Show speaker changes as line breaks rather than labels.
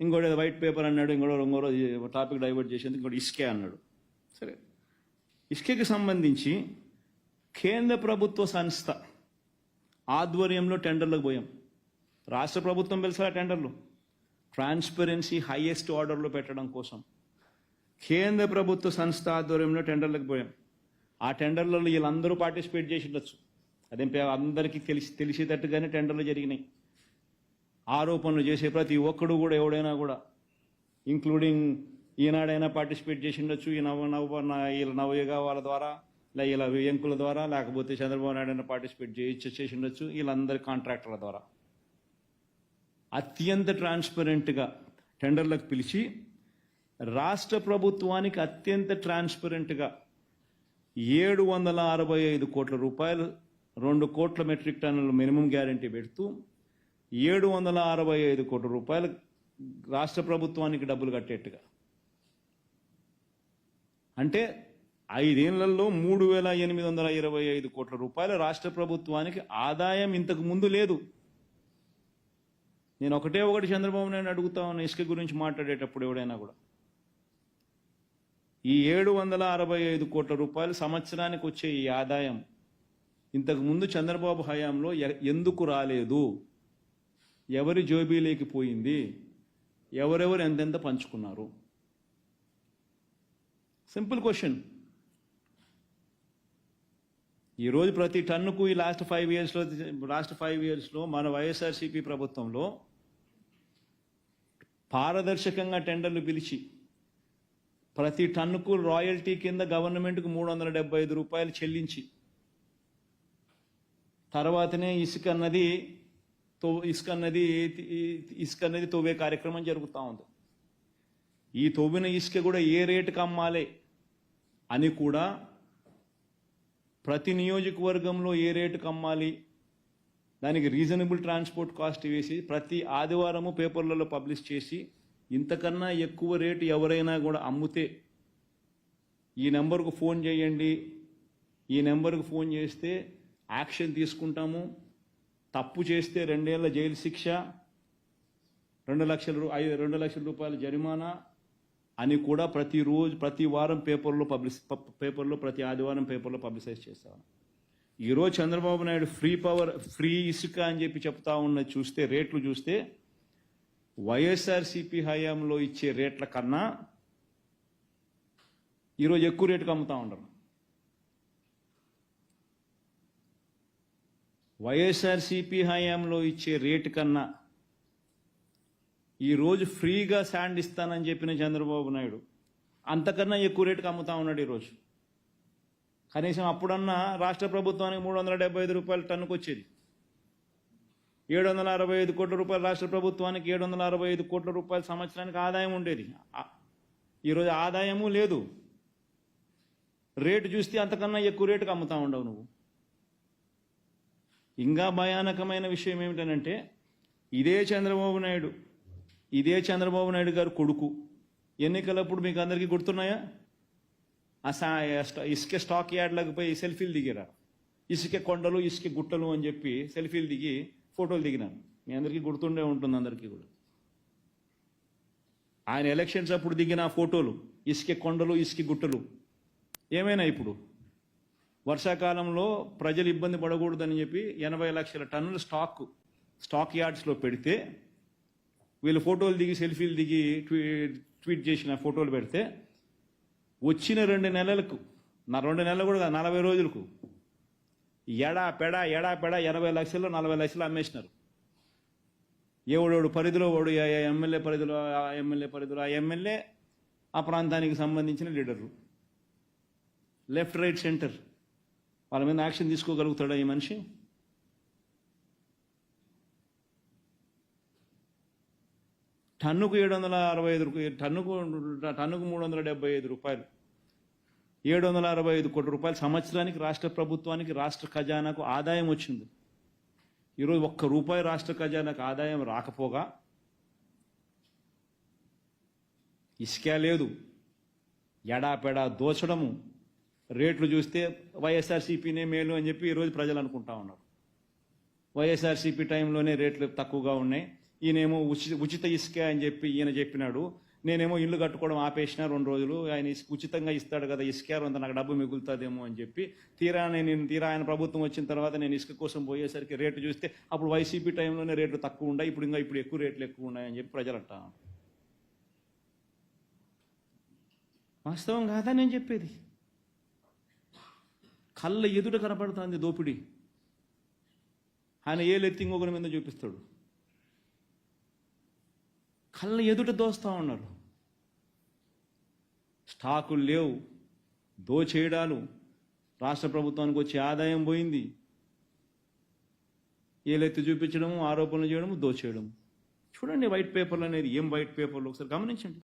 ఇంకోటి white paper అన్నాడు ఇంకోటి ఇంకో రోజు టాపిక్ డైవర్ట్ చేసేందుకు ఇంకోటి ఇస్కే అన్నాడు. సరే. ఇస్కేకి సంబంధించి కేంద్ర ప్రభుత్వ సంస్థ ఆధ్వర్యంలో టెండర్లకు పోయాం. రాష్ట్ర ప్రభుత్వం పిలిచారా టెండర్లు? ట్రాన్స్పరెన్సీ హైయెస్ట్ ఆర్డర్లో పెట్టడం కోసం. కేంద్ర ప్రభుత్వ సంస్థ ఆధ్వర్యంలో టెండర్లకు పోయాం. ఆ టెండర్లలో వీళ్ళందరూ పార్టిసిపేట్ చేసి ఉండొచ్చు. అదేం పే- అందరికీ తెలిసి తెలిసేటట్టుగానే టెండర్లు జరిగినాయి. ఆరోపణలు చేసే ప్రతి ఒక్కడు కూడా ఎవడైనా కూడా ఇంక్లూడింగ్ ఈనాడైనా పార్టిసిపేట్ చేసి ఉండొచ్చు ఈ నవ నవ వీళ్ళ నవయుగ వాళ్ళ ద్వారా ఇలా ఇలా వ్యంకుల ద్వారా లేకపోతే చంద్రబాబు నాయుడు అయినా పార్టిసిపేట్ చేసి చేసి ఉండొచ్చు వీళ్ళందరి కాంట్రాక్టర్ల ద్వారా. అత్యంత ట్రాన్స్పరెంట్గా టెండర్లకు పిలిచి రాష్ట్ర ప్రభుత్వానికి అత్యంత ట్రాన్స్పరెంట్గా ఏడు వందల అరవై ఐదు కోట్ల రూపాయలు రెండు కోట్ల మెట్రిక్ టన్నులు మినిమం గ్యారంటీ పెడుతూ ఏడు వందల అరవై ఐదు కోట్ల రూపాయలు రాష్ట్ర ప్రభుత్వానికి డబ్బులు కట్టేట్టుగా. అంటే ఐదేళ్ళలో మూడు వేల ఎనిమిది వందల ఇరవై ఐదు కోట్ల రూపాయలు రాష్ట్ర ప్రభుత్వానికి ఆదాయం ఇంతకు ముందు లేదు. నేను ఒకటే ఒకటి చంద్రబాబు నాయుడు అడుగుతా ఉన్న ఇసుక గురించి మాట్లాడేటప్పుడు ఎవడైనా కూడా. ఈ ఏడు వందల అరవై ఐదు కోట్ల రూపాయలు సంవత్సరానికి వచ్చే ఈ ఆదాయం ఇంతకుముందు చంద్రబాబు హయాంలో ఎ- ఎందుకు రాలేదు? ఎవరి జోబీలోకి పోయింది? ఎవరెవరు ఎంతెంత పంచుకున్నారు? Simple question. ఈరోజు ప్రతి టన్నుకు ఈ లాస్ట్ ఫైవ్ ఇయర్స్లో లాస్ట్ ఫైవ్ ఇయర్స్లో మన వైఎస్ఆర్సీపీ ప్రభుత్వంలో పారదర్శకంగా టెండర్లు పిలిచి ప్రతి టన్నుకు రాయల్టీ కింద గవర్నమెంట్కు మూడు వందల డెబ్బై ఐదు రూపాయలు చెల్లించి తర్వాతనే ఇసుక అన్నది తో ఇసుక అన్నది ఇసుక అన్నది తొవ్వే కార్యక్రమం జరుగుతూ ఉంది. ఈ తొవ్విన ఇసుక కూడా ఏ రేటుకి అమ్మాలి అని కూడా ప్రతి నియోజకవర్గంలో ఏ రేటుకి అమ్మాలి దానికి రీజనబుల్ ట్రాన్స్పోర్ట్ కాస్ట్ వేసి ప్రతి ఆదివారము పేపర్లలో పబ్లిష్ చేసి ఇంతకన్నా ఎక్కువ రేటు ఎవరైనా కూడా అమ్ముతే ఈ నెంబర్కు ఫోన్ చేయండి. ఈ నెంబర్కు ఫోన్ చేస్తే యాక్షన్ తీసుకుంటాము. తప్పు చేస్తే రెండేళ్ళ జైలు శిక్ష రెండు లక్షల ఐదు రెండు లక్షల రూపాయల జరిమానా అని కూడా ప్రతిరోజు ప్రతి వారం పేపర్లో పబ్లిష్ పేపర్లో ప్రతి ఆదివారం పేపర్లో పబ్లిసైజ్ చేస్తాను ఈరోజు Chandrababu Naidu free power free ఇసుక అని చెప్పి చెప్తా ఉన్నది చూస్తే రేట్లు చూస్తే వైఎస్ఆర్సీపీ హయాంలో ఇచ్చే రేట్ల కన్నా ఈరోజు ఎక్కువ రేటుకి అమ్ముతా ఉండరు. వైఎస్ఆర్సీపీ హయాంలో ఇచ్చే రేటు కన్నా ఈరోజు ఫ్రీగా శాండ్ ఇస్తానని చెప్పిన చంద్రబాబు నాయుడు అంతకన్నా ఎక్కువ రేటుకి అమ్ముతా ఉన్నాడు ఈరోజు. కనీసం అప్పుడన్నా రాష్ట్ర ప్రభుత్వానికి మూడు వందల డెబ్బై ఐదు రూపాయల టన్నుకు వచ్చేది. ఏడు వందల అరవై ఐదు కోట్ల రూపాయలు రాష్ట్ర ప్రభుత్వానికి ఏడు వందల అరవై ఐదు కోట్ల రూపాయల సంవత్సరానికి ఆదాయం ఉండేది. ఈరోజు ఆదాయము లేదు. రేటు చూస్తే అంతకన్నా ఎక్కువ రేటుకి అమ్ముతా ఉండవు నువ్వు. ఇంకా భయానకమైన విషయం ఏమిటనంటే ఇదే చంద్రబాబు నాయుడు ఇదే చంద్రబాబు నాయుడు గారు కొడుకు. ఎన్నికలప్పుడు మీకు అందరికీ గుర్తున్నాయా? ఆ ఇసుక స్టాక్ యార్డ్లకు పోయి సెల్ఫీలు దిగిరా? ఇసుక కొండలు ఇసుక గుట్టలు అని చెప్పి సెల్ఫీలు దిగి ఫోటోలు దిగినాను మీ అందరికీ గుర్తుండే ఉంటుంది అందరికీ కూడా. ఆయన ఎలక్షన్స్ అప్పుడు దిగిన ఫోటోలు ఇసుక కొండలు ఇసుక గుట్టలు. ఏమైనా ఇప్పుడు? వర్షాకాలంలో ప్రజలు ఇబ్బంది పడకూడదని చెప్పి ఎనభై లక్షల టన్నుల స్టాక్ స్టాక్ యార్డ్స్లో పెడితే వీళ్ళు ఫోటోలు దిగి సెల్ఫీలు దిగి ట్వీట్ చేసిన ఫోటోలు పెడితే వచ్చిన రెండు నెలలకు నా రెండు నెలలు కూడా నలభై రోజులకు ఎడా పెడ ఎడా పెడ ఎనభై లక్షలు నలభై లక్షలు అమ్మేసినారు. ఎవడోడు పరిధిలో వాడు ఎమ్మెల్యే పరిధిలో ఆ ఎమ్మెల్యే పరిధిలో ఆ ఎమ్మెల్యే ఆ ప్రాంతానికి సంబంధించిన లీడర్లు లెఫ్ట్ రైట్ సెంటర్. వాళ్ళ మీద యాక్షన్ తీసుకోగలుగుతాడా ఈ మనిషి? టన్నుకు ఏడు వందల అరవై ఐదు టన్నుకు టన్నుకు మూడు వందల డెబ్బై ఐదు రూపాయలు. ఏడు వందల అరవై ఐదు కోట్ల రూపాయలు సంవత్సరానికి రాష్ట్ర ప్రభుత్వానికి రాష్ట్ర ఖజానాకు ఆదాయం వచ్చింది. ఈరోజు ఒక్క రూపాయి రాష్ట్ర ఖజానాకు ఆదాయం రాకపోగా ఇసుక లేదు. ఎడాపెడా దోచడము. రేట్లు చూస్తే వైఎస్ఆర్సీపీనే మేలు అని చెప్పి ఈరోజు ప్రజలు అనుకుంటా ఉన్నారు. వైఎస్ఆర్సీపీ టైంలోనే రేట్లు తక్కువగా ఉన్నాయి. ఈయనేమో ఉచిత ఉచిత ఇసుక అని చెప్పి ఈయన చెప్పినాడు. నేనేమో ఇల్లు కట్టుకోవడం ఆపేసిన రెండు రోజులు. ఆయన ఉచితంగా ఇస్తాడు కదా ఇసుక అంత నాకు డబ్బు మిగులుతుందేమో అని చెప్పి తీరా నేను తీరా ఆయన ప్రభుత్వం వచ్చిన తర్వాత నేను ఇసుక కోసం పోయేసరికి రేటు చూస్తే అప్పుడు వైసీపీ టైంలోనే రేట్లు తక్కువ ఉన్నాయి ఇప్పుడు ఇంకా ఇప్పుడు ఎక్కువ రేట్లు ఎక్కువ ఉన్నాయని చెప్పి ప్రజలు వాస్తవం కాదా నేను చెప్పేది? కళ్ళ ఎదుట కనపడుతుంది దోపిడీ. ఆయన ఏ ఏలెత్తి ఇంకొకరి మీద చూపిస్తాడు. కళ్ళ ఎదుట దోస్తా ఉన్నారు స్టాకులు లేవు దోచేయడాలు. రాష్ట్ర ప్రభుత్వానికి వచ్చే ఆదాయం పోయింది. ఏలెత్తి చూపించడము ఆరోపణలు చేయడము దోచేయడము. చూడండి వైట్ పేపర్లు అనేది ఏం వైట్ పేపర్లు? ఒకసారి గమనించండి.